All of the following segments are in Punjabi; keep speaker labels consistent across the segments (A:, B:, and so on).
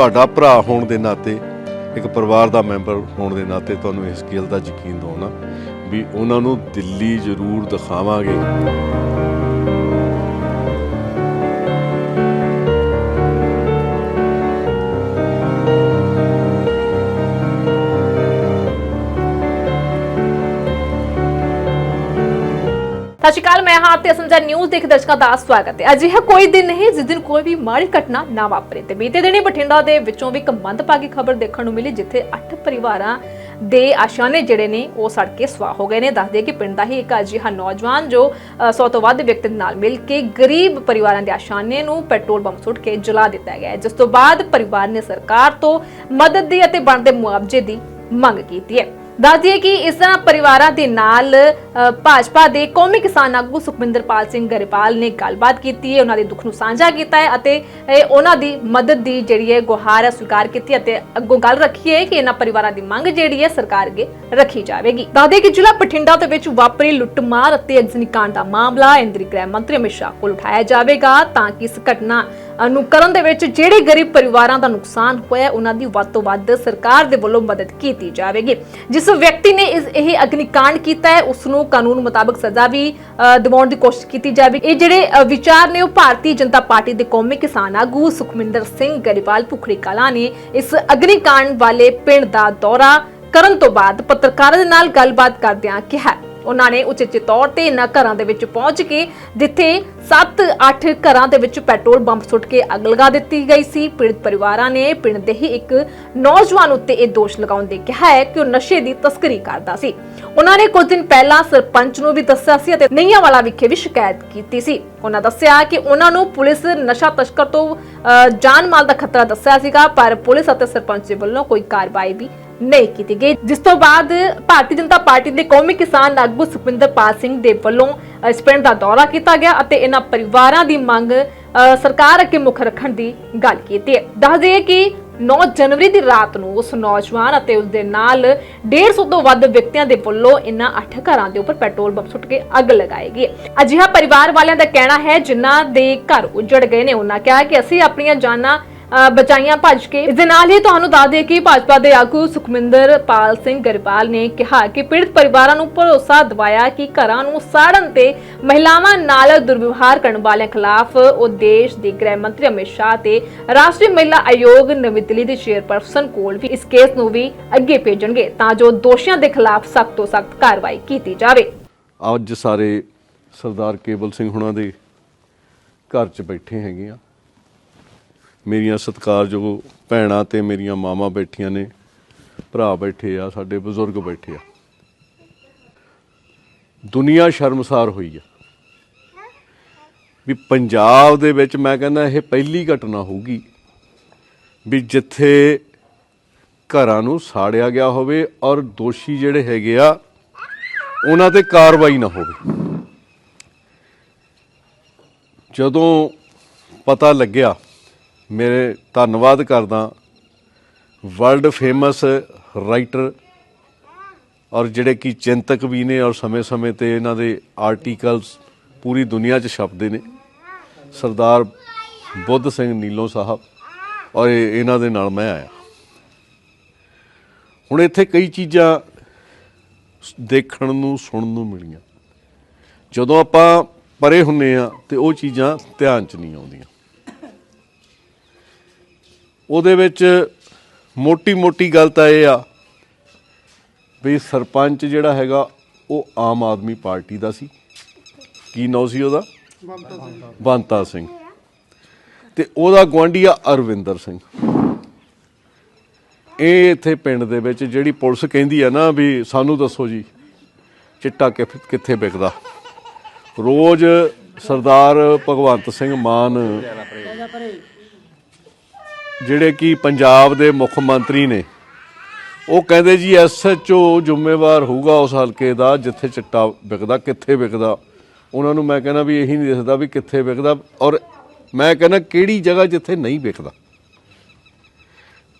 A: ਤੁਹਾਡਾ ਭਰਾ ਹੋਣ ਦੇ ਨਾਤੇ, ਇੱਕ ਪਰਿਵਾਰ ਦਾ ਮੈਂਬਰ ਹੋਣ ਦੇ ਨਾਤੇ ਤੁਹਾਨੂੰ ਇਸ ਗੱਲ ਦਾ ਯਕੀਨ ਦਿਵਾਉਣਾ ਵੀ ਉਹਨਾਂ ਨੂੰ ਦਿੱਲੀ ਜ਼ਰੂਰ ਦਿਖਾਵਾਂਗੇ।
B: ਸਤਿ ਸ਼੍ਰੀ ਅਕਾਲ, ਮੈਂ ਹਾਂ ਤੇ ਸੰਜਾ ਨਿਊਜ਼ ਦੇਖ ਦਰਸ਼ਕਾਂ ਦਾ ਸਵਾਗਤ ਹੈ। ਅਜਿਹਾ ਕੋਈ ਦਿਨ ਨਹੀਂ ਜਿਸ ਦਿਨ ਕੋਈ ਵੀ ਮਾੜੀ ਘਟਨਾ ਨਾ ਵਾਪਰੇ ਤੇ ਬੀਤੇ ਦਿਨੀ ਬਠਿੰਡਾ ਦੇ ਵਿੱਚੋਂ ਵੀ ਇੱਕ ਮੰਦਭਾਗੀ ਖਬਰ ਦੇਖਣ ਨੂੰ ਮਿਲੀ ਜਿੱਥੇ 8 ਪਰਿਵਾਰਾਂ ਦੇ ਆਸ਼ਾਨੇ ਜਿਹੜੇ ਨੇ ਉਹ ਸੜ ਕੇ ਸਵਾਹ ਹੋ ਗਏ ਨੇ। ਦੱਸਦੇ ਕਿ ਪਿੰਡ ਦਾ ਹੀ ਇੱਕ ਅਜਿਹਾ ਨੌਜਵਾਨ ਜੋ 100 ਤੋਂ ਵੱਧ ਵਿਅਕਤੀ ਨਾਲ ਮਿਲ ਕੇ ਗਰੀਬ ਪਰਿਵਾਰਾਂ ਦੇ ਆਸ਼ਾਨੇ ਨੂੰ ਪੈਟਰੋਲ ਬੰਬ ਸੁੱਟ ਕੇ ਜਲਾ ਦਿੱਤਾ ਗਿਆ ਜਿਸ ਤੋਂ ਬਾਅਦ ਪਰਿਵਾਰ ਨੇ ਸਰਕਾਰ ਤੋਂ ਮਦਦ ਦੀ ਅਤੇ ਬਣਦੇ ਮੁਆਵਜ਼ੇ ਦੀ ਮੰਗ ਕੀਤੀ ਹੈ। ਦੱਸ ਦਈਏ ਕਿ ਇਸ ਤਰ੍ਹਾਂ ਪਰਿਵਾਰਾਂ ਦੇ ਨਾਲ ਭਾਜਪਾ ਦੇ ਕੌਮੀ ਕਿਸਾਨ ਆਗੂ ਸੁਖਮਿੰਦਰਪਾਲ ਸਿੰਘ ਗਰੇਵਾਲ ਨੇ ਗੱਲਬਾਤ ਕੀਤੀ ਹੈ। ਉਹਨਾਂ ਦੇ ਦੁੱਖ ਨੂੰ ਸਾਂਝਾ ਕੀਤਾ ਹੈ ਅਤੇ ਉਹਨਾਂ ਦੀ ਮਦਦ ਦੀ ਜਿਹੜੀ ਹੈ ਗੁਹਾਰ ਹੈ, ਸਵੀਕਾਰ ਕੀਤੀ ਅਤੇ ਅੱਗੋਂ ਗੱਲ ਰੱਖੀ ਹੈ ਕਿ ਇਹਨਾਂ ਪਰਿਵਾਰਾਂ ਦੀ ਮੰਗ ਜਿਹੜੀ ਹੈ ਸਰਕਾਰ ਅੱਗੇ ਰੱਖੀ ਜਾਵੇਗੀ। ਦੱਸ ਦਈਏ ਕਿ ਜ਼ਿਲ੍ਹਾ ਬਠਿੰਡਾ ਦੇ ਵਿੱਚ ਵਾਪਰੀ ਲੁੱਟਮਾਰ ਅਤੇ ਅਗਨੀਕਾਂਡ ਦਾ ਮਾਮਲਾ ਇੰਦਰੀ ਗ੍ਰਹਿ ਮੰਤਰੀ ਅਮਿਤ ਸ਼ਾਹ ਕੋਲ ਉਠਾਇਆ ਜਾਵੇਗਾ ਤਾਂ ਕਿ ਇਸ ਘਟਨਾ ਨੂੰ ਕਰਨ ਦੇ ਵਿੱਚ ਜਿਹੜੇ ਗਰੀਬ ਪਰਿਵਾਰਾਂ ਦਾ ਨੁਕਸਾਨ ਹੋਇਆ ਉਹਨਾਂ ਦੀ ਵੱਧ ਤੋਂ ਵੱਧ ਸਰਕਾਰ ਦੇ ਵੱਲੋਂ ਮਦਦ ਕੀਤੀ ਜਾਵੇਗੀ। ਜਿਸ ਵਿਅਕਤੀ ਨੇ ਇਸ ਇਹ ਅਗਨੀਕਾਂਡ ਕੀਤਾ ਹੈ, ਉਸ ਨੂੰ ਕਾਨੂੰਨ ਮੁਤਾਬਕ ਸਜ਼ਾ ਵੀ ਦਿਵਾਉਣ ਦੀ ਕੋਸ਼ਿਸ਼ ਕੀਤੀ ਜਾਵੇਗੀ। ਇਹ ਜਿਹੜੇ ਵਿਚਾਰ ਨੇ ਉਹ ਭਾਰਤੀ ਜਨਤਾ ਪਾਰਟੀ ਦੇ ਕੌਮੀ ਕਿਸਾਨ ਆਗੂ ਸੁਖਮਿੰਦਰ ਸਿੰਘ ਗਰੀਵਾਲ ਭੁਖੜੀ ਕਲਾ ਨੇ ਇਸ ਅਗਨੀਕਾਂਡ ਵਾਲੇ ਪਿੰਡ ਦਾ ਦੌਰਾ ਕਰਨ ਤੋਂ ਬਾਅਦ ਪੱਤਰਕਾਰਾਂ ਦੇ ਨਾਲ ਗੱਲਬਾਤ ਕਰਦਿਆਂ ਕਿਹਾ। ਉਹਨਾਂ ਨੇ ਉਚੇਚੇ ਤੌਰ ਤੇ ਇਹਨਾਂ ਘਰਾਂ ਦੇ ਵਿੱਚ ਪਹੁੰਚ ਕੇ ਜਿੱਥੇ 7-8 ਘਰਾਂ ਦੇ ਵਿੱਚ ਪੈਟਰੋਲ ਬੰਬ ਸੁੱਟ ਕੇ ਅੱਗ ਲਗਾ ਦਿੱਤੀ ਗਈ ਸੀ। ਪੀੜਤ ਪਰਿਵਾਰਾਂ ਨੇ ਪਿੰਡ ਦੇ ਹੀ ਇੱਕ ਨੌਜਵਾਨ ਉੱਤੇ ਇਹ ਦੋਸ਼ ਲਗਾਉਣ ਕਿਹਾ ਹੈ ਕਿ ਉਹ ਨਸ਼ੇ ਦੀ ਤਸਕਰੀ ਕਰਦਾ ਸੀ। ਉਹਨਾਂ ਨੇ ਕੁਝ ਦਿਨ ਪਹਿਲਾਂ ਸਰਪੰਚ ਨੂੰ ਵੀ ਦੱਸਿਆ ਸੀ ਅਤੇ ਨਈਆਂ ਵਾਲਾ ਵਿਖੇ ਵੀ ਸ਼ਿਕਾਇਤ ਕੀਤੀ ਸੀ। ਉਹਨਾਂ ਦੱਸਿਆ ਕਿ ਉਹਨਾਂ ਨੂੰ ਪੁਲਿਸ ਨਸ਼ਾ ਤਸਕਰ ਤੋਂ ਅ, ਜਾਨ ਮਾਲ ਦਾ ਖਤਰਾ ਦੱਸਿਆ ਸੀਗਾ ਪਰ ਪੁਲਿਸ ਅਤੇ ਸਰਪੰਚ ਦੇ ਵੱਲੋਂ ਕੋਈ ਕਾਰਵਾਈ ਵੀ ਨਹੀਂ ਕੀਤੀ ਗਈ। ਜਿਸ ਤੋਂ ਬਾਅਦ ਭਾਰਤੀ ਜਨਤਾ ਪਾਰਟੀ ਦੇ ਕੌਮੀ ਕਿਸਾਨ ਆਗੂ ਸੁਖਵਿੰਦਰਪਾਲ ਸਿੰਘ ਦੇ ਵੱਲੋਂ ਇਸ ਪਿੰਡ ਦਾ ਦੌਰਾ ਕੀਤਾ ਗਿਆ ਅਤੇ ਇਹਨਾਂ ਪਰਿਵਾਰਾਂ ਦੀ ਮੰਗ ਸਰਕਾਰ ਅੱਗੇ ਮੁੱਖ ਰੱਖਣ ਦੀ ਗੱਲ ਕੀਤੀ ਹੈ। ਦੱਸ ਦਈਏ ਕਿ 9 ਜਨਵਰੀ ਦੀ ਰਾਤ ਨੂੰ ਉਸ ਨੌਜਵਾਨ ਅਤੇ ਉਸ ਦੇ ਨਾਲ 150 ਤੋਂ ਵੱਧ ਵਿਅਕਤੀਆਂ ਦੇ ਵੱਲੋਂ ਇਹਨਾਂ 8 ਘਰਾਂ ਦੇ ਉੱਪਰ ਪੈਟਰੋਲ ਬੰਬ ਸੁੱਟ ਕੇ ਅੱਗ ਲਗਾਈ ਗਈ ਅਜਿਹਾ ਪਰਿਵਾਰ ਵਾਲਿਆਂ ਦਾ ਕਹਿਣਾ ਹੈ ਜਿਨ੍ਹਾਂ ਦੇ ਘਰ ਉਜੜ ਗਏ ਨੇ, ਉਹਨਾਂ ਕਿਹਾ ਕਿ ਅਸੀਂ ਆਪਣੀਆਂ ਜਾਨਾਂ ਬਚਾਈਆਂ ਭੱਜ ਕੇ। ਇਸ ਦੇ ਨਾਲ ਹੀ ਤੁਹਾਨੂੰ ਦੱਸ ਦਈਏ ਕਿ ਭਾਜਪਾ ਦੇ ਆਗੂ ਸੁਖਮਿੰਦਰ ਪਾਲ ਸਿੰਘ ਗਰੇਵਾਲ ਨੇ ਕਿਹਾ ਕਿ ਪੀੜਤ ਪਰਿਵਾਰਾਂ ਨੂੰ ਭਰੋਸਾ ਦਿਵਾਇਆ ਕਿ ਘਰਾਂ ਨੂੰ ਸਾੜਨ ਤੇ ਮਹਿਲਾਵਾਂ ਨਾਲ ਦੁਰਵਿਵਹਾਰ ਕਰਨ ਵਾਲਿਆਂ ਖਿਲਾਫ ਉਹ ਦੇਸ਼ ਦੇ ਗ੍ਰਹਿ ਮੰਤਰੀ ਅਮਿਤ ਸ਼ਾਹ ਤੇ ਰਾਸ਼ਟਰੀ ਮਹਿਲਾ ਆਯੋਗ ਨਵੀਂ ਦਿੱਲੀ ਦੇ ਚੇਅਰਪਰਸਨ ਕੋਲ ਵੀ ਇਸ ਕੇਸ ਨੂੰ ਵੀ ਅੱਗੇ ਭੇਜਣਗੇ ਤਾਂ ਜੋ ਦੋਸ਼ੀਆਂ ਦੇ ਖਿਲਾਫ ਸਖਤ ਤੋਂ ਸਖਤ ਕਾਰਵਾਈ ਕੀਤੀ ਜਾਵੇ।
A: ਅੱਜ ਸਾਰੇ ਸਰਦਾਰ ਕੇਵਲ ਸਿੰਘ ਹੁਣਾਂ ਦੇ ਘਰ 'ਚ ਬੈਠੇ ਹੈਗੇ ਆ। ਮੇਰੀਆਂ ਸਤਿਕਾਰਯੋਗ ਭੈਣਾਂ ਤੇ ਮੇਰੀਆਂ ਮਾਵਾਂ ਬੈਠੀਆਂ ਨੇ, ਭਰਾ ਬੈਠੇ ਆ, ਸਾਡੇ ਬਜ਼ੁਰਗ ਬੈਠੇ ਆ। ਦੁਨੀਆ ਸ਼ਰਮਸਾਰ ਹੋਈ ਆ। ਵੀ ਪੰਜਾਬ ਦੇ ਵਿੱਚ ਮੈਂ ਕਹਿੰਦਾ ਇਹ ਪਹਿਲੀ ਘਟਨਾ ਹੋਊਗੀ ਵੀ ਜਿੱਥੇ ਘਰਾਂ ਨੂੰ ਸਾੜਿਆ ਗਿਆ ਹੋਵੇ ਔਰ ਦੋਸ਼ੀ ਜਿਹੜੇ ਹੈਗੇ ਆ, ਉਹਨਾਂ ਤੇ ਕਾਰਵਾਈ ਨਾ ਹੋਵੇ। ਜਦੋਂ ਪਤਾ ਲੱਗਿਆ ਮੇਰੇ ਧੰਨਵਾਦ ਕਰਦਾ ਵਰਲਡ ਫੇਮਸ ਰਾਈਟਰ ਔਰ ਜਿਹੜੇ ਕਿ ਚਿੰਤਕ ਵੀ ਨੇ ਔਰ ਸਮੇਂ-ਸਮੇਂ ਤੇ ਇਹਨਾਂ ਦੇ ਆਰਟੀਕਲਸ ਪੂਰੀ ਦੁਨੀਆ 'ਚ ਛਪਦੇ ਨੇ, ਸਰਦਾਰ ਬੁੱਧ ਸਿੰਘ ਨੀਲੋਂ ਸਾਹਿਬ ਔਰ ਇਹ- ਇਹਨਾਂ ਦੇ ਨਾਲ ਮੈਂ ਆਇਆ। ਹੁਣ ਇੱਥੇ ਕਈ ਚੀਜ਼ਾਂ ਦੇਖਣ ਨੂੰ, ਸੁਣਨ ਨੂੰ ਮਿਲੀਆਂ। ਜਦੋਂ ਆਪਾਂ ਪਰੇ ਹੁੰਨੇ ਆ ਤੇ ਉਹ ਚੀਜ਼ਾਂ ਧਿਆਨ 'ਚ ਨਹੀਂ ਆਉਂਦੀਆਂ। ਉਹਦੇ ਵਿੱਚ ਮੋਟੀ-ਮੋਟੀ ਗੱਲ ਤਾਂ ਇਹ ਆ ਵੀ ਸਰਪੰਚ ਜਿਹੜਾ ਹੈਗਾ, ਉਹ ਆਮ ਆਦਮੀ ਪਾਰਟੀ ਦਾ ਸੀ। ਕੀ ਨਾਂ ਸੀ ਉਹਦਾ? ਬੰਤਾ ਸਿੰਘ। ਤੇ ਉਹਦਾ ਗੁਆਂਢੀ ਆ ਅਰਵਿੰਦਰ ਸਿੰਘ। ਇਹ ਇੱਥੇ ਪਿੰਡ ਦੇ ਵਿੱਚ ਜਿਹੜੀ ਪੁਲਿਸ ਕਹਿੰਦੀ ਆ ਨਾ ਵੀ ਸਾਨੂੰ ਦੱਸੋ ਜੀ, ਚਿੱਟਾ ਕਿੱਥੇ ਵਿਕਦਾ? ਰੋਜ਼ ਸਰਦਾਰ ਭਗਵੰਤ ਸਿੰਘ ਮਾਨ ਜਿਹੜੇ ਕਿ ਪੰਜਾਬ ਦੇ ਮੁੱਖ ਮੰਤਰੀ ਨੇ, ਉਹ ਕਹਿੰਦੇ ਜੀ ਐਸਐਚਓ ਜ਼ਿੰਮੇਵਾਰ ਹੋਊਗਾ ਉਸ ਹਲਕੇ ਦਾ ਜਿੱਥੇ ਚਿੱਟਾ ਵਿਕਦਾ, ਕਿੱਥੇ ਵਿਕਦਾ। ਉਹਨਾਂ ਨੂੰ ਮੈਂ ਕਹਿੰਦਾ ਵੀ ਇਹੀ ਨਹੀਂ ਦਿਸਦਾ ਵੀ ਕਿੱਥੇ ਵਿਕਦਾ ਔਰ ਮੈਂ ਕਹਿੰਦਾ ਕਿਹੜੀ ਜਗ੍ਹਾ ਜਿੱਥੇ ਨਹੀਂ ਵਿਕਦਾ।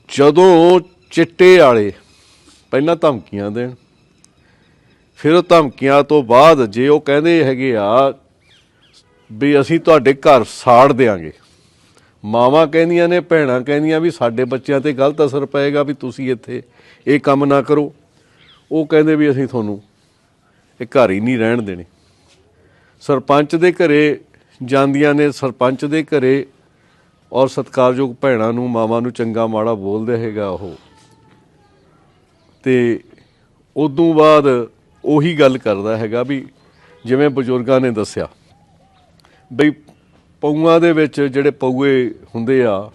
A: ਜਦੋਂ ਚਿੱਟੇ ਵਾਲੇ ਪਹਿਲਾਂ ਧਮਕੀਆਂ ਦੇਣ, ਫਿਰ ਉਹ ਧਮਕੀਆਂ ਤੋਂ ਬਾਅਦ ਜੇ ਉਹ ਕਹਿੰਦੇ ਹੈਗੇ ਆ ਵੀ ਅਸੀਂ ਤੁਹਾਡੇ ਘਰ ਸਾੜ ਦੇਾਂਗੇ ਮਾਵਾਂ ਕਹਿੰਦੀਆਂ ਨੇ, ਭੈਣਾਂ ਕਹਿੰਦੀਆਂ ਵੀ ਸਾਡੇ ਬੱਚਿਆਂ ਤੇ ਗਲਤ ਅਸਰ ਪਏਗਾ ਵੀ ਤੁਸੀਂ ਇੱਥੇ ਇਹ ਕੰਮ ਨਾ ਕਰੋ। ਉਹ ਕਹਿੰਦੇ ਵੀ ਅਸੀਂ ਤੁਹਾਨੂੰ ਇਹ ਘਰ ਹੀ ਨਹੀਂ ਰਹਿਣ ਦੇਣੇ। ਸਰਪੰਚ ਦੇ ਘਰੇ ਜਾਂਦੀਆਂ ਨੇ, ਸਰਪੰਚ ਦੇ ਘਰੇ ਔਰ ਸਤਿਕਾਰਯੋਗ ਭੈਣਾਂ ਨੂੰ, ਮਾਵਾਂ ਨੂੰ ਚੰਗਾ ਮਾੜਾ ਬੋਲਦੇ ਹੈਗਾ ਉਹ। ਤੇ ਉਦੋਂ ਬਾਅਦ ਉਹੀ ਗੱਲ ਕਰਦਾ ਹੈਗਾ ਵੀ ਜਿਵੇਂ ਬਜ਼ੁਰਗਾਂ ਨੇ ਦੱਸਿਆ, ਬਈ ਪਊਆਂ ਦੇ ਵਿੱਚ ਜਿਹੜੇ ਪਊਏ ਹੁੰਦੇ ਆ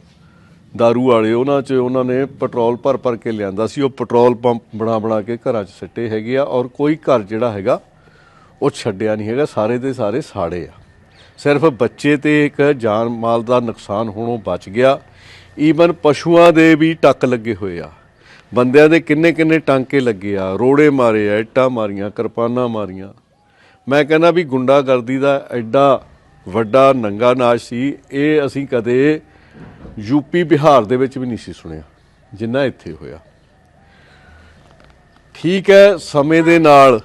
A: दारू ਵਾਲੇ, ਉਹਨਾਂ 'ਚ ਉਹਨਾਂ ਨੇ ਪੈਟਰੋਲ ਭਰ ਭਰ ਕੇ ਲਿਆਂਦਾ ਸੀ। ਉਹ ਪੈਟਰੋਲ ਪੰਪ ਬਣਾ ਬਣਾ ਕੇ ਘਰਾਂ 'ਚ ਸਿੱਟੇ ਹੈਗੇ ਆ ਔਰ ਕੋਈ ਘਰ ਜਿਹੜਾ ਹੈਗਾ, ਉਹ ਛੱਡਿਆ ਨਹੀਂ ਹੈਗਾ, ਸਾਰੇ ਦੇ ਸਾਰੇ ਸਾੜੇ ਆ। ਸਿਰਫ ਬੱਚੇ ਤੇ ਇੱਕ ਜਾਨ ਮਾਲ ਦਾ ਨੁਕਸਾਨ ਹੋਣੋਂ ਬਚ ਗਿਆ। ਈਵਨ ਪਸ਼ੂਆਂ ਦੇ ਵੀ ਟੱਕ ਲੱਗੇ ਹੋਏ ਆ। ਬੰਦਿਆਂ ਦੇ ਕਿੰਨੇ ਕਿੰਨੇ ਟਾਂਕੇ ਲੱਗੇ ਆ, ਰੋੜੇ ਮਾਰੇ ਆ, ਇੱਟਾਂ ਮਾਰੀਆਂ, ਕਿਰਪਾਨਾਂ ਮਾਰੀਆਂ। ਮੈਂ ਕਹਿੰਦਾ ਵੀ ਗੁੰਡਾਗਰਦੀ ਦਾ ਐਡਾ ਵੱਡਾ ਨੰਗਾ ਨਾਚ ਸੀ, ਇਹ ਅਸੀਂ ਕਦੇ ਯੂਪੀ ਬਿਹਾਰ ਦੇ ਵਿੱਚ ਵੀ ਨਹੀਂ ਸੀ ਸੁਣਿਆ, ਜਿੰਨਾ ਇੱਥੇ ਹੋਇਆ। ਠੀਕ ਹੈ, ਸਮੇਂ ਦੇ ਨਾਲ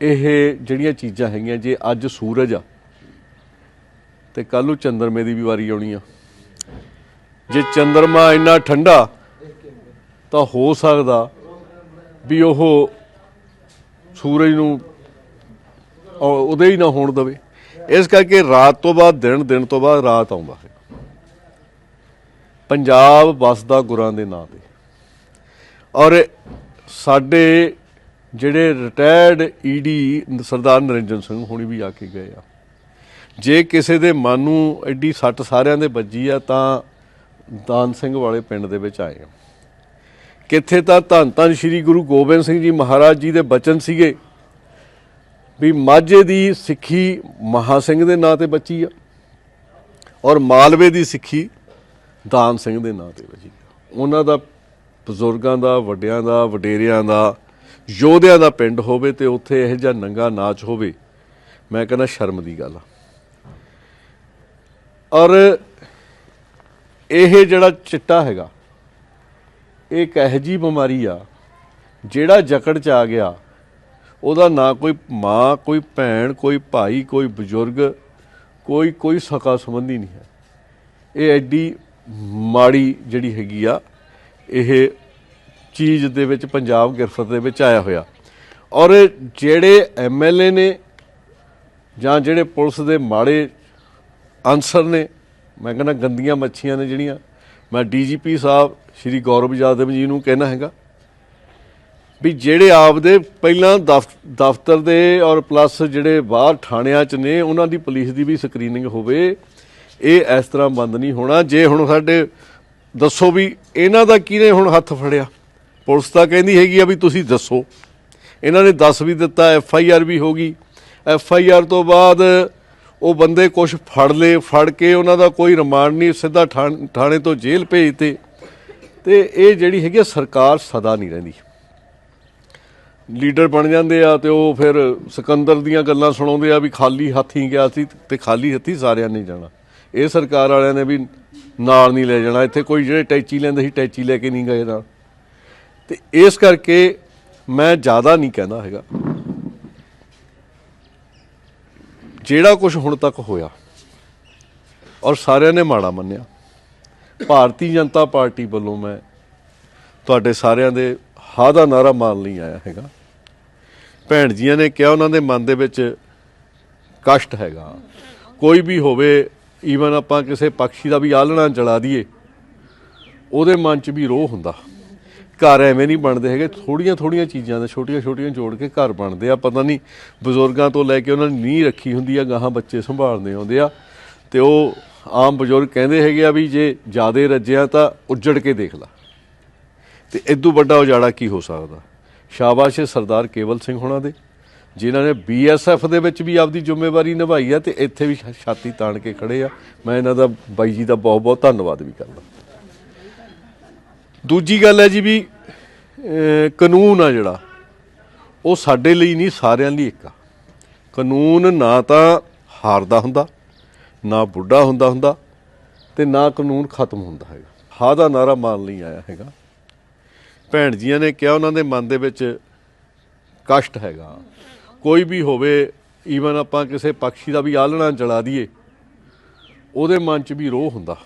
A: ਇਹ ਜਿਹੜੀਆਂ ਚੀਜ਼ਾਂ ਹੈਗੀਆਂ, ਜੇ ਅੱਜ ਸੂਰਜ ਆ, ਤੇ ਕੱਲ ਨੂੰ ਚੰਦਰਮੇ ਦੀ ਵੀ ਵਾਰੀ ਆਉਣੀ ਆ। ਜੇ ਚੰਦਰਮਾ ਇੰਨਾ ਠੰਡਾ, ਤਾਂ ਹੋ ਸਕਦਾ ਵੀ ਉਹ ਸੂਰਜ ਨੂੰ ਉਹਦੇ ਹੀ ਨਾ ਹੋਣ ਦਵੇ। ਇਸ ਕਰਕੇ ਰਾਤ ਤੋਂ ਬਾਅਦ ਦਿਨ ਦਿਨ ਤੋਂ ਬਾਅਦ ਰਾਤ ਆਉਂਦਾ ਹੈ। ਪੰਜਾਬ ਵਸਦਾ ਗੁਰਾਂ ਦੇ ਨਾਂ ਤੇ। ਔਰ ਸਾਡੇ ਜਿਹੜੇ ਰਿਟਾਇਰਡ ਈਡੀ ਸਰਦਾਰ ਨਰਿੰਜਨ ਸਿੰਘ ਹੁਣੀ ਵੀ ਆ ਕੇ ਗਏ ਆ। ਜੇ ਕਿਸੇ ਦੇ ਮਨ ਨੂੰ ਐਡੀ ਸੱਟ ਸਾਰਿਆਂ ਦੇ ਵੱਜੀ ਆ, ਤਾਂ ਦਾਨ ਸਿੰਘ ਵਾਲੇ ਪਿੰਡ ਦੇ ਵਿੱਚ ਆਏ ਆ। ਕਿੱਥੇ ਤਾਂ ਧੰਨ ਧੰਨ ਸ੍ਰੀ ਗੁਰੂ ਗੋਬਿੰਦ ਸਿੰਘ ਜੀ ਮਹਾਰਾਜ ਜੀ ਦੇ ਬਚਨ ਸੀਗੇ। ਵੀ ਮਾਝੇ ਦੀ ਸਿੱਖੀ ਮਹਾ ਸਿੰਘ ਦੇ ਨਾਂ ਤੇ ਬਚੀ ਆ ਔਰ ਮਾਲਵੇ ਦੀ ਸਿੱਖੀ ਦਾਨ ਸਿੰਘ ਦੇ ਨਾਂ ਤੇ ਬਚੀ ਆ। ਉਹਨਾਂ ਦਾ ਬਜ਼ੁਰਗਾਂ ਦਾ, ਵੱਡਿਆਂ ਦਾ, ਵਡੇਰਿਆਂ ਦਾ, ਯੋਧਿਆਂ ਦਾ ਪਿੰਡ ਹੋਵੇ ਤੇ ਉੱਥੇ ਇਹ ਜਿਹਾ ਨੰਗਾ ਨਾਚ ਹੋਵੇ, ਮੈਂ ਕਹਿੰਦਾ ਸ਼ਰਮ ਦੀ ਗੱਲ ਆ। ਔਰ ਇਹ ਜਿਹੜਾ ਚਿੱਟਾ ਹੈਗਾ, ਇਹ ਇੱਕ ਇਹੋ ਜਿਹੀ ਬਿਮਾਰੀ ਆ, ਜਿਹੜਾ ਜਕੜ ਚ ਆ ਗਿਆ ਉਹਦਾ ਨਾ ਕੋਈ ਮਾਂ, ਕੋਈ ਭੈਣ, ਕੋਈ ਭਾਈ, ਕੋਈ ਬਜ਼ੁਰਗ, ਕੋਈ ਕੋਈ ਸਕਾ ਸੰਬੰਧੀ ਨਹੀਂ ਹੈ। ਇਹ ਐਡੀ ਮਾੜੀ ਜਿਹੜੀ ਹੈਗੀ ਆ, ਇਹ ਚੀਜ਼ ਦੇ ਵਿੱਚ ਪੰਜਾਬ ਗਿਰਫਤ ਦੇ ਵਿੱਚ ਆਇਆ ਹੋਇਆ। ਔਰ ਜਿਹੜੇ ਐਮਐਲਏ ਨੇ ਜਾਂ ਜਿਹੜੇ ਪੁਲਿਸ ਦੇ ਮਾੜੇ ਅਨਸਰ ਨੇ, ਮੈਂ ਕਹਿੰਦਾ ਗੰਦੀਆਂ ਮੱਛੀਆਂ ਨੇ ਜਿਹੜੀਆਂ, ਮੈਂ ਡੀਜੀਪੀ ਸਾਹਿਬ, ਸ਼੍ਰੀ ਗੌਰਵ ਯਾਦਵ ਜੀ ਨੂੰ ਕਹਿਣਾ ਹੈਗਾ। ਵੀ ਜਿਹੜੇ ਆਪਦੇ ਪਹਿਲਾਂ ਦਫ਼- ਦਫ਼ਤਰ ਦੇ ਔਰ ਪਲੱਸ ਜਿਹੜੇ ਬਾਹਰ ਥਾਣਿਆਂ 'ਚ ਨੇ ਉਹਨਾਂ ਦੀ ਪੁਲਿਸ ਦੀ ਵੀ ਸਕਰੀਨਿੰਗ ਹੋਵੇ ਇਹ ਇਸ ਤਰ੍ਹਾਂ ਬੰਦ ਨਹੀਂ ਹੋਣਾ। ਜੇ ਹੁਣ ਸਾਡੇ ਦੱਸੋ ਵੀ ਇਹਨਾਂ ਦਾ ਕਿਹਨੇ ਹੁਣ ਹੱਥ ਫੜਿਆ? ਪੁਲਿਸ ਤਾਂ ਕਹਿੰਦੀ ਹੈਗੀ ਆ ਵੀ ਤੁਸੀਂ ਦੱਸੋ। ਇਹਨਾਂ ਨੇ ਦੱਸ ਵੀ ਦਿੱਤਾ ਐਫ ਆਈ ਆਰ ਵੀ ਹੋ ਗਈ। ਐਫ ਆਈ ਆਰ ਤੋਂ ਬਾਅਦ ਉਹ ਬੰਦੇ ਕੁਝ ਫੜ ਲਏ ਫੜ ਕੇ ਉਹਨਾਂ ਦਾ ਕੋਈ ਰਿਮਾਂਡ ਨਹੀਂ ਸਿੱਧਾ ਥਾਣ- ਥਾਣੇ ਤੋਂ ਜੇਲ੍ਹ ਭੇਜਤੇ। ਤੇ ਇਹ ਜਿਹੜੀ ਹੈਗੀ ਆ, ਸਰਕਾਰ ਸਦਾ ਨਹੀਂ ਰਹਿੰਦੀ। ਲੀਡਰ ਬਣ ਜਾਂਦੇ ਆ ਤੇ ਉਹ ਫਿਰ ਸਿਕੰਦਰ ਦੀਆਂ ਗੱਲਾਂ ਸੁਣਾਉਂਦੇ ਆ ਵੀ ਖਾਲੀ ਹੱਥੀ ਗਿਆ ਸੀ ਤੇ ਖਾਲੀ ਹੱਥੀ ਸਾਰਿਆਂ ਨੇ ਜਾਣਾ। ਇਹ ਸਰਕਾਰ ਵਾਲਿਆਂ ਨੇ ਵੀ ਨਾਲ ਨਹੀਂ ਲੈ ਜਾਣਾ। ਇੱਥੇ ਕੋਈ ਜਿਹੜੇ ਟੈਚੀ ਲੈਂਦੇ ਸੀ, ਟੈਚੀ ਲੈ ਕੇ ਨਹੀਂ ਗਏ ਨਾਲ ਤੇ ਇਸ ਕਰਕੇ ਮੈਂ ਜ਼ਿਆਦਾ ਨਹੀਂ ਕਹਿੰਦਾ ਹੈਗਾ। ਜਿਹੜਾ ਕੁਝ ਹੁਣ ਤੱਕ ਹੋਇਆ, ਔਰ ਸਾਰਿਆਂ ਨੇ ਮਾੜਾ ਮੰਨਿਆ, ਭਾਰਤੀ ਜਨਤਾ ਪਾਰਟੀ ਵੱਲੋਂ ਮੈਂ ਤੁਹਾਡੇ ਸਾਰਿਆਂ ਦੇ ਹਾ ਦਾ ਨਾਰਾ ਮਾਰਨ ਲਈ ਆਇਆ ਹੈਗਾ। ਭੈਣ ਜੀਆਂ ਨੇ ਕਿਹਾ ਉਹਨਾਂ ਦੇ ਮਨ ਦੇ ਵਿੱਚ ਕਸ਼ਟ ਹੈਗਾ। ਕੋਈ ਵੀ ਹੋਵੇ ਈਵਨ ਆਪਾਂ ਕਿਸੇ ਪੰਛੀ ਦਾ ਵੀ ਆਲਣਾ ਚਲਾ ਦਈਏ, ਉਹਦੇ ਮਨ 'ਚ ਵੀ ਰੋਹ ਹੁੰਦਾ। ਘਰ ਐਵੇਂ ਨਹੀਂ ਬਣਦੇ ਹੈਗੇ ਥੋੜੀਆਂ ਥੋੜੀਆਂ ਚੀਜ਼ਾਂ ਦੇ ਛੋਟੀਆਂ ਛੋਟੀਆਂ ਜੋੜ ਕੇ ਘਰ ਬਣਦੇ ਆ। ਪਤਾ ਨਹੀਂ ਬਜ਼ੁਰਗਾਂ ਤੋਂ ਲੈ ਕੇ ਉਹਨਾਂ ਨੇ ਨੀਂਹ ਰੱਖੀ ਹੁੰਦੀ ਆ, ਗਾਹਾਂ ਬੱਚੇ ਸੰਭਾਲਦੇ ਆਉਂਦੇ ਆ। ਤੇ ਉਹ ਆਮ ਬਜ਼ੁਰਗ ਕਹਿੰਦੇ ਹੈਗੇ ਆ ਵੀ ਜੇ ਜਿਆਦੇ ਰੱਜਿਆ ਤਾਂ ਉੱਜੜ ਕੇ ਦੇਖ ਲਾ। ਤੇ ਇਦੋਂ ਵੱਡਾ ਉਜਾੜਾ ਕੀ ਹੋ ਸਕਦਾ? ਸ਼ਾਬਾਸ਼ ਸਰਦਾਰ ਕੇਵਲ ਸਿੰਘ ਹੋਣਾ ਦੇ, ਜਿਨ੍ਹਾਂ ਨੇ ਬੀਐਸਐਫ ਦੇ ਵਿੱਚ ਵੀ ਆਪਦੀ ਜ਼ਿੰਮੇਵਾਰੀ ਨਿਭਾਈ ਆ ਤੇ ਇੱਥੇ ਵੀ ਛਾ- ਛਾਤੀ ਤਾਣ ਕੇ ਖੜੇ ਆ। ਮੈਂ ਇਹਨਾਂ ਦਾ, ਬਾਈ ਜੀ ਦਾ ਬਹੁਤ ਬਹੁਤ ਧੰਨਵਾਦ ਵੀ ਕਰਦਾ। ਦੂਜੀ ਗੱਲ ਹੈ ਜੀ ਵੀ ਕਾਨੂੰਨ ਆ ਜਿਹੜਾ, ਉਹ ਸਾਡੇ ਲਈ ਨਹੀਂ, ਸਾਰਿਆਂ ਲਈ ਇੱਕ ਆ। ਕਾਨੂੰਨ ਨਾ ਤਾਂ ਹਾਰਦਾ ਹੁੰਦਾ, ਨਾ ਬੁੱਢਾ ਹੁੰਦਾ ਹੁੰਦਾ ਤੇ ਨਾ ਕਾਨੂੰਨ ਖਤਮ ਹੁੰਦਾ ਹੈਗਾ। ਹਾ ਦਾ ਨਾਰਾ ਮਾਰਨ ਲਈ ਆਇਆ ਹੈਗਾ। ਭੈਣ ਜੀਆਂ ਨੇ ਕਿਹਾ ਉਹਨਾਂ ਦੇ ਮਨ ਦੇ ਵਿੱਚ ਕਸ਼ਟ ਹੈਗਾ। ਕੋਈ ਵੀ ਹੋਵੇ ਈਵਨ ਆਪਾਂ ਕਿਸੇ ਪੰਛੀ ਦਾ ਵੀ ਆਲਣਾ ਜਲਾ ਦਈਏ, ਉਹਦੇ ਮਨ 'ਚ ਵੀ ਰੋਹ ਹੁੰਦਾ।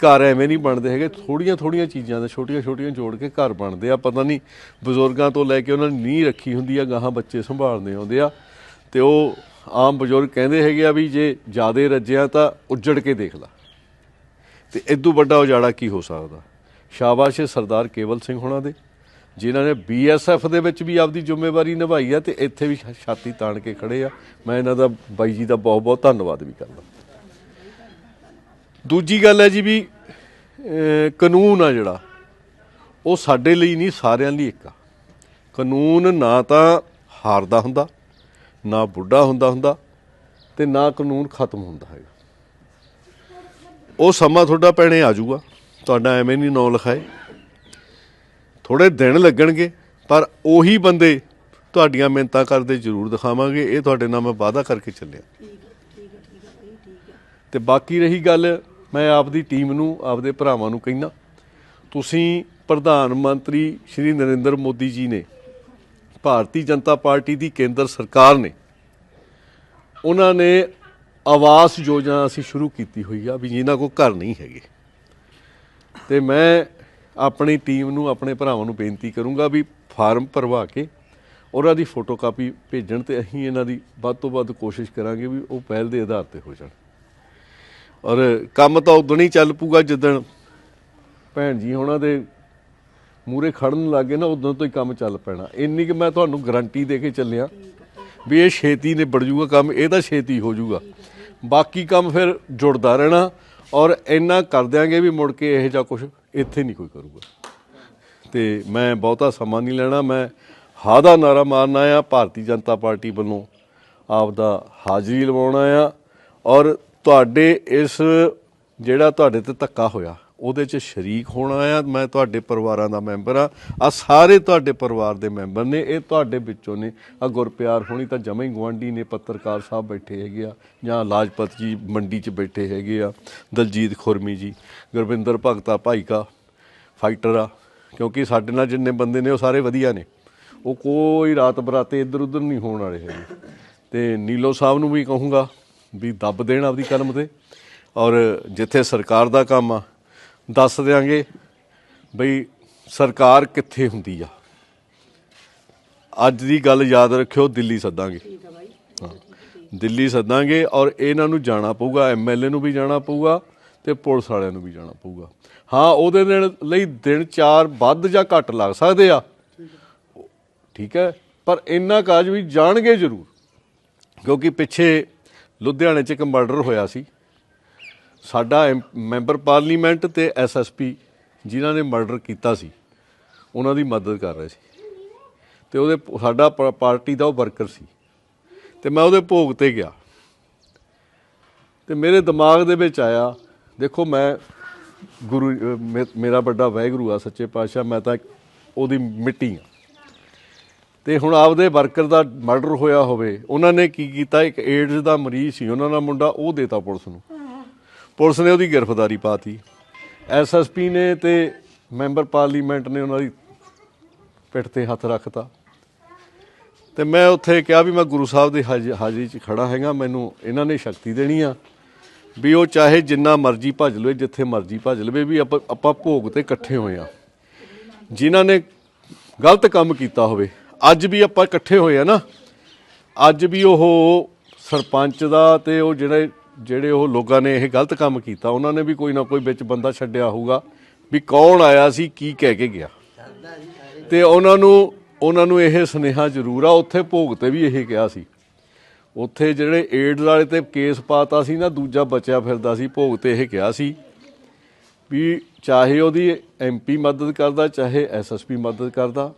A: ਘਰ ਐਵੇਂ ਨਹੀਂ ਬਣਦੇ ਹੈਗੇ ਥੋੜੀਆਂ ਥੋੜੀਆਂ ਚੀਜ਼ਾਂ ਦਾ ਛੋਟੀਆਂ ਛੋਟੀਆਂ ਜੋੜ ਕੇ ਘਰ ਬਣਦੇ ਆ। ਪਤਾ ਨਹੀਂ ਬਜ਼ੁਰਗਾਂ ਤੋਂ ਲੈ ਕੇ ਉਹਨਾਂ ਨੇ ਨੀਂਹ ਰੱਖੀ ਹੁੰਦੀ ਆ, ਗਾਹਾਂ ਬੱਚੇ ਸੰਭਾਲਦੇ ਆਉਂਦੇ ਆ। ਤੇ ਉਹ ਆਮ ਬਜ਼ੁਰਗ ਕਹਿੰਦੇ ਹੈਗੇ ਆ ਵੀ ਜੇ ਜਿਆਦੇ ਰੱਜਿਆ ਤਾਂ ਉੱਜੜ ਕੇ ਦੇਖ ਲਾ। ਤੇ ਇਦੋਂ ਵੱਡਾ ਉਜਾੜਾ ਕੀ ਹੋ ਸਕਦਾ? ਸ਼ਾਬਾਸ਼ ਸਰਦਾਰ ਕੇਵਲ ਸਿੰਘ ਹੋਣਾ ਦੇ, ਜਿਨ੍ਹਾਂ ਨੇ ਬੀਐਸਐਫ ਦੇ ਵਿੱਚ ਵੀ ਆਪਦੀ ਜ਼ਿੰਮੇਵਾਰੀ ਨਿਭਾਈ ਆ ਤੇ ਇੱਥੇ ਵੀ ਛਾ- ਛਾਤੀ ਤਾਣ ਕੇ ਖੜੇ ਆ। ਮੈਂ ਇਹਨਾਂ ਦਾ, ਬਾਈ ਜੀ ਦਾ ਬਹੁਤ ਬਹੁਤ ਧੰਨਵਾਦ ਵੀ ਕਰਦਾ। ਦੂਜੀ ਗੱਲ ਹੈ ਜੀ ਵੀ ਕਾਨੂੰਨ ਆ ਜਿਹੜਾ, ਉਹ ਸਾਡੇ ਲਈ ਨਹੀਂ, ਸਾਰਿਆਂ ਲਈ ਇੱਕ ਆ। ਕਾਨੂੰਨ ਨਾ ਤਾਂ ਹਾਰਦਾ ਹੁੰਦਾ, ਨਾ ਬੁੱਢਾ ਹੁੰਦਾ ਹੁੰਦਾ ਤੇ ਨਾ ਕਾਨੂੰਨ ਖਤਮ ਹੁੰਦਾ ਹੈਗਾ। ਉਹ ਸਮਾਂ ਤੁਹਾਡਾ ਪੈਣੇ ਆ ਜਾਊਗਾ। ਤੁਹਾਡਾ ਐਵੇਂ ਨਹੀਂ ਨਾਂ ਲਿਖਾਏ। ਥੋੜੇ ਦਿਨ ਲੱਗਣਗੇ, ਪਰ ਉਹੀ ਬੰਦੇ ਤੁਹਾਡੀਆਂ ਮਿਹਨਤਾਂ ਕਰਦੇ ਜ਼ਰੂਰ ਦਿਖਾਵਾਂਗੇ। ਇਹ ਤੁਹਾਡੇ ਨਾਲ ਮੈਂ ਵਾਅਦਾ ਕਰਕੇ ਚੱਲਿਆ। ਤੇ ਬਾਕੀ ਰਹੀ ਗੱਲ, ਮੈਂ ਆਪਦੀ ਟੀਮ ਨੂੰ, ਆਪਦੇ ਭਰਾਵਾਂ ਨੂੰ ਕਹਿੰਦਾ, ਤੁਸੀਂ ਪ੍ਰਧਾਨ ਮੰਤਰੀ ਸ਼੍ਰੀ ਨਰਿੰਦਰ ਮੋਦੀ ਜੀ ਨੇ, ਭਾਰਤੀ ਜਨਤਾ ਪਾਰਟੀ ਦੀ ਕੇਂਦਰ ਸਰਕਾਰ ਨੇ, ਉਹਨਾਂ ਨੇ ਆਵਾਸ ਯੋਜਨਾ ਅਸੀਂ ਸ਼ੁਰੂ ਕੀਤੀ ਹੋਈ ਆ ਵੀ ਜਿਨ੍ਹਾਂ ਕੋਲ ਘਰ ਨਹੀਂ ਹੈਗੇ। ਤੇ ਮੈਂ ਆਪਣੀ ਟੀਮ ਨੂੰ, ਆਪਣੇ ਭਰਾਵਾਂ ਨੂੰ ਬੇਨਤੀ ਕਰੂੰਗਾ ਵੀ ਫਾਰਮ ਭਰਵਾ ਕੇ ਉਹਨਾਂ ਦੀ ਫੋਟੋਕਾਪੀ ਭੇਜਣ ਤੇ ਅਸੀਂ ਇਹਨਾਂ ਦੀ ਵੱਧ ਤੋਂ ਵੱਧ ਕੋਸ਼ਿਸ਼ ਕਰਾਂਗੇ ਵੀ ਉਹ ਪਹਿਲ ਦੇ ਆਧਾਰ ਤੇ ਹੋ ਜਾਣ। ਔਰ ਕੰਮ ਤਾਂ ਉਦੋਂ ਹੀ ਚੱਲ ਪੂਗਾ ਜਿੱਦਣ ਭੈਣ ਜੀ ਉਹਨਾਂ ਦੇ ਮੂਰੇ ਖੜਨ ਲੱਗੇ ਨਾ, ਉਦੋਂ ਤੋਂ ਹੀ ਕੰਮ ਚੱਲ ਪੈਣਾ। ਇੰਨੀ ਕਿ ਮੈਂ ਤੁਹਾਨੂੰ ਗਾਰੰਟੀ ਦੇ ਕੇ ਚੱਲਿਆ ਵੀ ਇਹ ਛੇਤੀ ਨਿਬੜ ਜੂਗਾ ਕੰਮ, ਇਹ ਤਾਂ ਛੇਤੀ ਹੋ ਜੂਗਾ। ਬਾਕੀ ਕੰਮ ਫਿਰ ਜੁੜਦਾ ਰਹਿਣਾ ਔਰ ਇੰਨਾ ਕਰ ਦਿਆਂਗੇ ਵੀ ਮੁੜ ਕੇ ਇਹੋ ਜਿਹਾ ਕੁਝ ਇੱਥੇ ਨਹੀਂ ਕੋਈ ਕਰੂਗਾ। ਤੇ ਮੈਂ ਬਹੁਤਾ ਸਮਾਂ ਨਹੀਂ ਲੈਣਾ, ਮੈਂ ਹਾ ਦਾ ਨਾਰਾ ਮਾਰਨਾ ਆ ਭਾਰਤੀ ਜਨਤਾ ਪਾਰਟੀ ਵੱਲੋਂ ਆਪ ਦਾ ਹਾਜ਼ਰੀ ਲਵਾਉਣਾ ਆ ਔਰ ਤੁਹਾਡੇ ਇਸ ਜਿਹੜਾ ਤੁਹਾਡੇ ਤੇ ਧੱਕਾ ਹੋਇਆ ਉਹਦੇ 'ਚ ਸ਼ਰੀਕ ਹੋਣਾ ਆ, ਮੈਂ ਤੁਹਾਡੇ ਪਰਿਵਾਰਾਂ ਦਾ ਮੈਂਬਰ ਆ ਆ ਸਾਰੇ ਤੁਹਾਡੇ ਪਰਿਵਾਰ ਦੇ ਮੈਂਬਰ ਨੇ, ਇਹ ਤੁਹਾਡੇ ਵਿੱਚੋਂ ਨੇ। ਆ ਗੁਰਪਿਆਰ ਹੋਣੀ ਤਾਂ ਜਮਾਂ ਹੀ ਗਵਾਂਢੀ ਨੇ, ਪੱਤਰਕਾਰ ਸਾਹਿਬ ਬੈਠੇ ਹੈਗੇ ਆ, ਜਾਂ ਲਾਜਪਤ ਜੀ ਮੰਡੀ 'ਚ ਬੈਠੇ ਹੈਗੇ ਆ, ਦਲਜੀਤ ਖੁਰਮੀ ਜੀ, ਗੁਰਵਿੰਦਰ ਭਗਤਾ ਭਾਈ ਕਾ ਫਾਈਟਰ ਆ, ਕਿਉਂਕਿ ਸਾਡੇ ਨਾਲ ਜਿੰਨੇ ਬੰਦੇ ਨੇ ਉਹ ਸਾਰੇ ਵਧੀਆ ਨੇ। ਉਹ ਕੋਈ ਰਾਤ ਬਰਾਤੇ ਇੱਧਰ ਉੱਧਰ ਨਹੀਂ ਹੋਣ ਵਾਲੇ ਹੈਗੇ। ਤੇ ਨੀਲੋ ਸਾਹਿਬ ਨੂੰ ਵੀ ਕਹੂੰਗਾ ਵੀ ਦੱਬ ਦੇਣ ਆਪਦੀ ਕਲਮ ਤੇ। ਔਰ ਜਿੱਥੇ ਸਰਕਾਰ ਦਾ ਕੰਮ ਆ ਦੱਸ ਦਿਆਂਗੇ ਬਈ ਸਰਕਾਰ ਕਿੱਥੇ ਹੁੰਦੀ ਆ। ਅੱਜ ਦੀ ਗੱਲ ਯਾਦ ਰੱਖਿਓ ਦਿੱਲੀ ਸੱਦਾਂਗੇ। ਹਾਂ ਦਿੱਲੀ ਸੱਦਾਂਗੇ ਔਰ ਇਹਨਾਂ ਨੂੰ ਜਾਣਾ ਪਊਗਾ ਐਮਐਲਏ ਨੂੰ ਵੀ ਜਾਣਾ ਪਊਗਾ ਤੇ ਪੁਲਿਸ ਵਾਲਿਆਂ ਨੂੰ ਵੀ ਜਾਣਾ ਪਊਗਾ। ਹਾਂ ਉਹਦੇ ਦਿਨ ਲਈ ਦਿਨ ਚਾਰ ਵੱਧ ਜਾਂ ਘੱਟ ਲੱਗ ਸਕਦੇ ਆ। ਠੀਕ ਹੈ ਪਰ ਇੰਨਾ ਕਾਜ ਵੀ ਜਾਣਗੇ ਜ਼ਰੂਰ। ਕਿਉਂਕਿ ਪਿੱਛੇ ਲੁਧਿਆਣੇ 'ਚ ਇੱਕ ਮਰਡਰ ਹੋਇਆ ਸੀ। ਸਾਡਾ ਐਮ- ਮੈਂਬਰ ਪਾਰਲੀਮੈਂਟ ਤੇ ਐਸਐਸਪੀ ਜਿਨ੍ਹਾਂ ਨੇ ਮਰਡਰ ਕੀਤਾ ਸੀ, ਉਹਨਾਂ ਦੀ ਮਦਦ ਕਰ ਰਹੇ ਸੀ। ਤੇ ਉਹਦੇ ਸਾਡਾ ਪ- ਪਾਰਟੀ ਦਾ ਉਹ ਵਰਕਰ ਸੀ। ਤੇ ਮੈਂ ਉਹਦੇ ਭੋਗ ਤੇ ਗਿਆ। ਤੇ ਮੇਰੇ ਦਿਮਾਗ ਦੇ ਵਿੱਚ ਆਇਆ, ਦੇਖੋ ਮੈਂ ਗੁਰੂ ਮੇ- ਮੇਰਾ ਵੱਡਾ ਵਾਹਿਗੁਰੂ ਆ, ਸੱਚੇ ਪਾਤਸ਼ਾਹ, ਮੈਂ ਤਾਂ ਉਹਦੀ ਮਿੱਟੀ ਆ। ਤੇ ਹੁਣ ਆਪਦੇ ਵਰਕਰ ਦਾ ਮਰਡਰ ਹੋਇਆ ਹੋਵੇ, ਉਹਨਾਂ ਨੇ ਕੀ ਕੀਤਾ? ਇੱਕ ਏਡਜ਼ ਦਾ ਮਰੀਜ਼ ਸੀ, ਉਹਨਾਂ ਦਾ ਮੁੰਡਾ ਉਹ ਦੇਤਾ ਪੁਲਿਸ ਨੂੰ। ਪੁਲਿਸ ਨੇ ਉਹਦੀ ਗ੍ਰਿਫਤਾਰੀ ਪਾਤੀ। ਐਸਐਸਪੀ ਨੇ ਤੇ ਮੈਂਬਰ ਪਾਰਲੀਮੈਂਟ ਨੇ ਉਹਨਾਂ ਦੀ ਪਿੱਠ ਤੇ ਹੱਥ ਰੱਖਤਾ। ਤੇ ਮੈਂ ਉੱਥੇ ਕਿਹਾ ਵੀ ਮੈਂ ਗੁਰੂ ਸਾਹਿਬ ਦੇ ਹਾਜ਼- ਹਾਜ਼ਰੀ 'ਚ ਖੜਾ ਹੈਗਾ, ਮੈਨੂੰ ਇਹਨਾਂ ਨੇ ਸ਼ਕਤੀ ਦੇਣੀ ਆ ਵੀ ਉਹ ਚਾਹੇ ਜਿੰਨਾ ਮਰਜ਼ੀ ਭੱਜ ਲਵੇ, ਜਿੱਥੇ ਮਰਜ਼ੀ ਭੱਜ ਲਵੇ ਵੀ ਆਪਾਂ ਆਪਾਂ ਭੋਗ ਤੇ ਇਕੱਠੇ ਹੋਏ ਆ। ਜਿਨ੍ਹਾਂ ਨੇ ਗਲਤ ਕੰਮ ਕੀਤਾ ਹੋਵੇ, ਅੱਜ ਵੀ ਆਪਾਂ ਇਕੱਠੇ ਹੋਏ ਆ ਨਾ, ਅੱਜ ਵੀ ਉਹ ਸਰਪੰਚ ਦਾ ਤੇ ਉਹ ਜਿਹੜੇ ਜਿਹੜੇ ਉਹ ਲੋਕਾਂ ਨੇ ਇਹ ਗਲਤ ਕੰਮ ਕੀਤਾ, ਉਹਨਾਂ ਨੇ ਵੀ ਕੋਈ ਨਾ ਕੋਈ ਵਿੱਚ ਬੰਦਾ ਛੱਡਿਆ ਹੋਊਗਾ ਵੀ ਕੌਣ ਆਇਆ ਸੀ, ਕੀ ਕਹਿ ਕੇ ਗਿਆ। ਤੇ ਉਹਨਾਂ ਨੂੰ ਉਹਨਾਂ ਨੂੰ ਇਹ ਸੁਨੇਹਾ ਜ਼ਰੂਰ ਆ, ਉੱਥੇ ਭੋਗ ਤੇ ਵੀ ਇਹ ਕਿਹਾ ਸੀ। ਉੱਥੇ ਜਿਹੜੇ ਏਡਜ਼ ਵਾਲੇ ਤੇ ਕੇਸ ਪਾਤਾ ਸੀ ਨਾ, ਦੂਜਾ ਬਚਿਆ ਫਿਰਦਾ ਸੀ, ਭੋਗ ਤੇ ਇਹ ਕਿਹਾ ਸੀ ਵੀ ਚਾਹੇ ਉਹਦੀ ਐਮਪੀ ਮਦਦ ਕਰਦਾ, ਚਾਹੇ ਐਸਐਸਪੀ ਮਦਦ ਕਰਦਾ,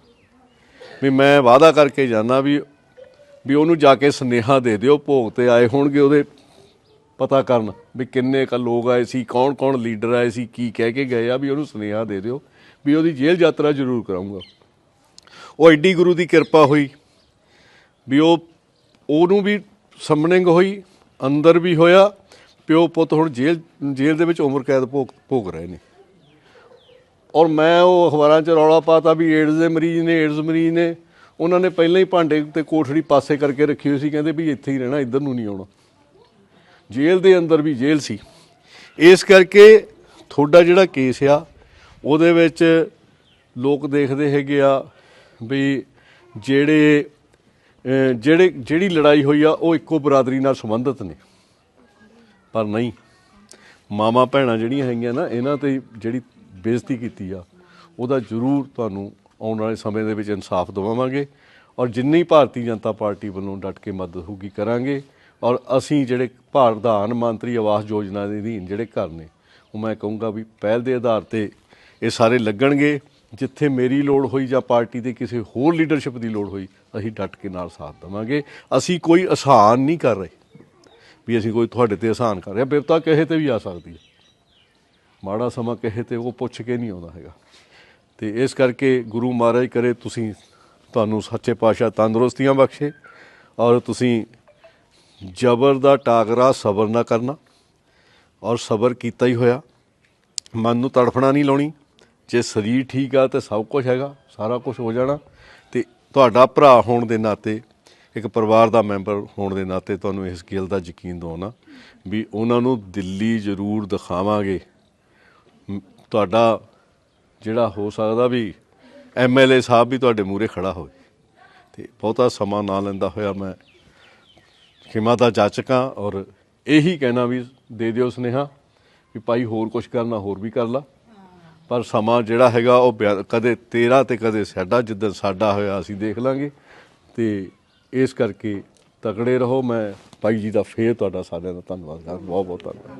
A: ਵੀ ਮੈਂ ਵਾਅਦਾ ਕਰਕੇ ਜਾਣਾ ਵੀ ਵੀ ਉਹਨੂੰ ਜਾ ਕੇ ਸੁਨੇਹਾ ਦੇ ਦਿਓ, ਭੋਗ ਤੇ ਆਏ ਹੋਣਗੇ ਉਹਦੇ। ਪਤਾ ਕਰਨ ਵੀ ਕਿੰਨੇ ਕ ਲੋਕ ਆਏ ਸੀ ਕੌਣ ਕੌਣ ਲੀਡਰ ਆਏ ਸੀ, ਕੀ ਕਹਿ ਕੇ ਗਏ ਆ, ਵੀ ਉਹਨੂੰ ਸੁਨੇਹਾ ਦੇ ਦਿਓ, ਵੀ ਉਹਦੀ ਜੇਲ੍ਹ ਯਾਤਰਾ ਜ਼ਰੂਰ ਕਰਾਉਂਗਾ ਉਹ ਐਡੀ ਗੁਰੂ ਦੀ ਕਿਰਪਾ ਹੋਈ, ਵੀ ਉਹ, ਉਹਨੂੰ ਵੀ ਸਮਨਿੰਗ ਹੋਈ, ਅੰਦਰ ਵੀ ਹੋਇਆ, ਪਿਓ ਪੁੱਤ ਹੁਣ ਜੇਲ੍ਹ ਜੇਲ੍ਹ ਦੇ ਵਿੱਚ ਉਮਰ ਕੈਦ ਭੋਗ ਭੋਗ ਰਹੇ ਨੇ। ਔਰ ਮੈਂ ਉਹ ਅਖਬਾਰਾਂ 'ਚ ਰੌਲਾ ਪਾਤਾ ਵੀ ਏਡਜ਼ ਦੇ ਮਰੀਜ਼ ਨੇ, ਏਡਜ਼ ਮਰੀਜ਼ ਨੇ। ਉਹਨਾਂ ਨੇ ਪਹਿਲਾਂ ਹੀ ਭਾਂਡੇ ਤੇ ਕੋਠੜੀ ਪਾਸੇ ਕਰਕੇ ਰੱਖੀ ਹੋਈ ਸੀ, ਕਹਿੰਦੇ ਵੀ ਇੱਥੇ ਹੀ ਰਹਿਣਾ, ਇੱਧਰ ਨੂੰ ਨਹੀਂ ਆਉਣਾ। ਜੇਲ੍ਹ ਦੇ ਅੰਦਰ ਵੀ ਜੇਲ੍ਹ ਸੀ। ਇਸ ਕਰਕੇ ਤੁਹਾਡਾ ਜਿਹੜਾ ਕੇਸ ਆ, ਉਹਦੇ ਵਿੱਚ ਲੋਕ ਦੇਖਦੇ ਹੈਗੇ ਆ ਵੀ ਜਿਹੜੇ ਜਿਹੜੇ, ਜਿਹੜੀ ਲੜਾਈ ਹੋਈ ਆ, ਉਹ ਇੱਕੋ ਬਰਾਦਰੀ ਨਾਲ ਸੰਬੰਧਿਤ ਨੇ। ਪਰ ਨਹੀਂ ਮਾਮਾ ਭੈਣਾਂ ਜਿਹੜੀਆਂ ਹੈਗੀਆਂ ਨਾ, ਇਹਨਾਂ ਤੇ ਜਿਹੜੀ ਬੇਇੱਜ਼ਤੀ ਕੀਤੀ ਆ, ਉਹਦਾ ਜ਼ਰੂਰ ਤੁਹਾਨੂੰ ਆਉਣ ਵਾਲੇ ਸਮੇਂ ਦੇ ਵਿੱਚ ਇਨਸਾਫ ਦਵਾਵਾਂਗੇ ਔਰ ਜਿੰਨੀ ਭਾਰਤੀ ਜਨਤਾ ਪਾਰਟੀ ਵੱਲੋਂ ਡਟ ਕੇ ਮਦਦ ਹੋਊਗੀ ਕਰਾਂਗੇ। ਔਰ ਅਸੀਂ ਜਿਹੜੇ ਪ੍ਰਧਾਨ ਮੰਤਰੀ ਆਵਾਸ ਯੋਜਨਾ ਦੇ ਅਧੀਨ ਜਿਹੜੇ ਘਰ ਨੇ, ਉਹ ਮੈਂ ਕਹੂੰਗਾ ਵੀ ਪਹਿਲ ਦੇ ਆਧਾਰ ਤੇ ਇਹ ਸਾਰੇ ਲੱਗਣਗੇ। ਜਿੱਥੇ ਮੇਰੀ ਲੋੜ ਹੋਈ ਜਾਂ ਪਾਰਟੀ ਦੇ ਕਿਸੇ ਹੋਰ ਲੀਡਰਸ਼ਿਪ ਦੀ ਲੋੜ ਹੋਈ, ਅਸੀਂ ਡਟ ਕੇ ਨਾਲ ਸਾਥ ਦੇਵਾਂਗੇ। ਅਸੀਂ ਕੋਈ ਆਸਾਨ ਨਹੀਂ ਕਰ ਰਹੇ ਵੀ ਅਸੀਂ ਕੋਈ ਤੁਹਾਡੇ ਤੇ ਆਸਾਨ ਕਰ ਰਹੇ। ਬਿਪਤਾ ਕਿਸੇ ਤੇ ਵੀ ਆ ਸਕਦੀ ਹੈ। ਮਾੜਾ ਸਮਾਂ ਕਿਸੇ ਤੇ ਉਹ ਪੁੱਛ ਕੇ ਨਹੀਂ ਆਉਂਦਾ ਹੈਗਾ। ਤੇ ਇਸ ਕਰਕੇ ਗੁਰੂ ਮਹਾਰਾਜ ਕਰੇ ਤੁਸੀਂ ਤੁਹਾਨੂੰ ਸੱਚੇ ਪਾਤਸ਼ਾਹ ਤੰਦਰੁਸਤੀਆਂ ਬਖਸ਼ੇ ਔਰ ਤੁਸੀਂ ਜ਼ਬਰ ਦਾ ਟਾਕਰਾ ਸਬਰ ਨਾ ਕਰਨਾ ਔਰ ਸਬਰ ਕੀਤਾ ਹੀ ਹੋਇਆ। ਮਨ ਨੂੰ ਤੜਫਣਾ ਨਹੀਂ ਲਾਉਣੀ। ਜੇ ਸਰੀਰ ਠੀਕ ਆ ਤੇ ਸਭ ਕੁਝ ਹੈਗਾ, ਸਾਰਾ ਕੁਝ ਹੋ ਜਾਣਾ। ਤੇ ਤੁਹਾਡਾ ਭਰਾ ਹੋਣ ਦੇ ਨਾਤੇ, ਇੱਕ ਪਰਿਵਾਰ ਦਾ ਮੈਂਬਰ ਹੋਣ ਦੇ ਨਾਤੇ ਤੁਹਾਨੂੰ ਇਸ ਗੱਲ ਦਾ ਯਕੀਨ ਦਿਵਾਉਣਾ ਵੀ ਉਹਨਾਂ ਨੂੰ ਦਿੱਲੀ ਜ਼ਰੂਰ ਦਿਖਾਵਾਂਗੇ। ਤੁਹਾਡਾ ਜਿਹੜਾ ਹੋ ਸਕਦਾ ਵੀ ਐਮਐਲਏ ਸਾਹਿਬ ਵੀ ਤੁਹਾਡੇ ਮੂਹਰੇ ਖੜਾ ਹੋਵੇ। ਤੇ ਬਹੁਤਾ ਸਮਾਂ ਨਾ ਲੈਂਦਾ ਹੋਇਆ ਮੈਂ ਖਿਮਾ ਦਾ ਜਾਚਕਾਂ ਔਰ ਇਹੀ ਕਹਿਣਾ ਵੀ ਦੇ ਦਿਓ ਸੁਨੇਹਾ ਵੀ ਭਾਈ ਹੋਰ ਕੁਝ ਕਰਨਾ ਹੋਰ ਵੀ ਕਰ ਲਾ। ਪਰ ਸਮਾਂ ਜਿਹੜਾ ਹੈਗਾ ਉਹ ਬਿਆ- ਕਦੇ ਤੇਰਾ ਤੇ ਕਦੇ ਸਾਡਾ ਜਿੱਦਾਂ ਸਾਡਾ ਹੋਇਆ ਅਸੀਂ ਦੇਖ ਲਾਂਗੇ। ਤੇ ਇਸ ਕਰਕੇ ਤਕੜੇ ਰਹੋ। ਮੈਂ ਭਾਈ ਜੀ ਦਾ ਫੇਰ ਤੁਹਾਡਾ ਸਾਰਿਆਂ ਦਾ ਧੰਨਵਾਦ ਕਰਦਾ। ਬਹੁਤ ਬਹੁਤ ਧੰਨਵਾਦ।